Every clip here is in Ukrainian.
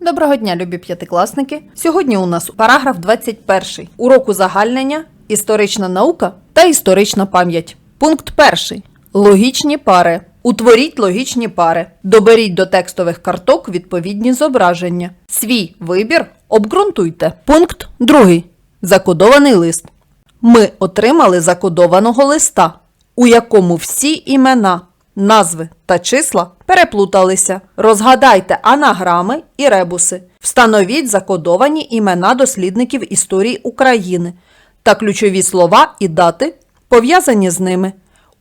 Доброго дня, любі п'ятикласники. Сьогодні у нас параграф 21. Уроку загальнення, історична наука та історична пам'ять. Пункт 1. Логічні пари. Утворіть логічні пари. Доберіть до текстових карток відповідні зображення. Свій вибір обґрунтуйте. Пункт 2. Закодований лист. Ми отримали закодованого листа, у якому всі імена, назви та числа переплуталися. Розгадайте анаграми і ребуси. Встановіть закодовані імена дослідників історії України та ключові слова і дати, пов'язані з ними.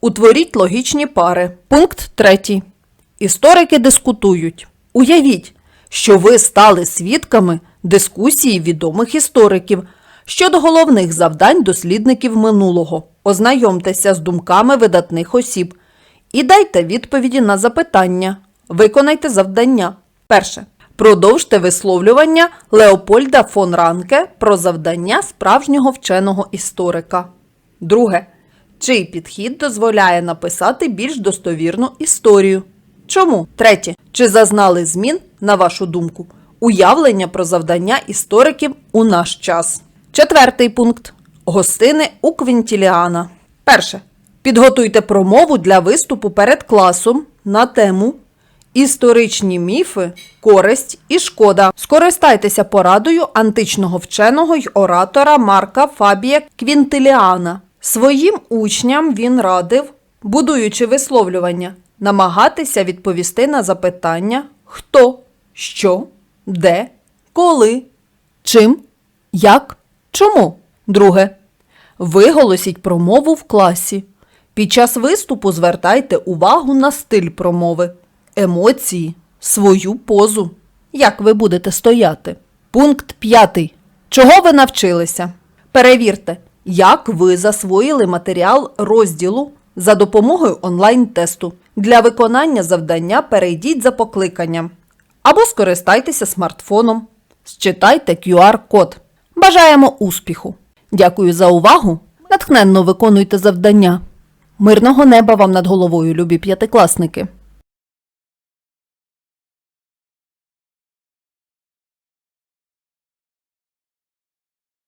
Утворіть логічні пари. Пункт 3. Історики дискутують. Уявіть, що ви стали свідками дискусії відомих істориків щодо головних завдань дослідників минулого. Ознайомтеся з думками видатних осіб і дайте відповіді на запитання. Виконайте завдання. Перше. Продовжте висловлювання Леопольда фон Ранке про завдання справжнього вченого історика. Друге. Чий підхід дозволяє написати більш достовірну історію? Чому? Третє. Чи зазнали змін, на вашу думку, уявлення про завдання істориків у наш час? Четвертий пункт. Гостини у Квінтіліана. Перше. Підготуйте промову для виступу перед класом на тему Історичні міфи, користь і шкода. Скористайтеся порадою античного вченого й оратора Марка Фабія Квінтиліана. Своїм учням він радив, будуючи висловлювання, намагатися відповісти на запитання хто, що, де, коли, чим, як, чому. Друге. Виголосіть промову в класі. Під час виступу звертайте увагу на стиль промови, емоції, свою позу. Як ви будете стояти? Пункт 5. Чого ви навчилися? Перевірте, як ви засвоїли матеріал розділу за допомогою онлайн-тесту. Для виконання завдання перейдіть за покликанням або скористайтеся смартфоном. Считайте QR-код. Бажаємо успіху! Дякую за увагу! Натхненно виконуйте завдання. Мирного неба вам над головою, любі п'ятикласники!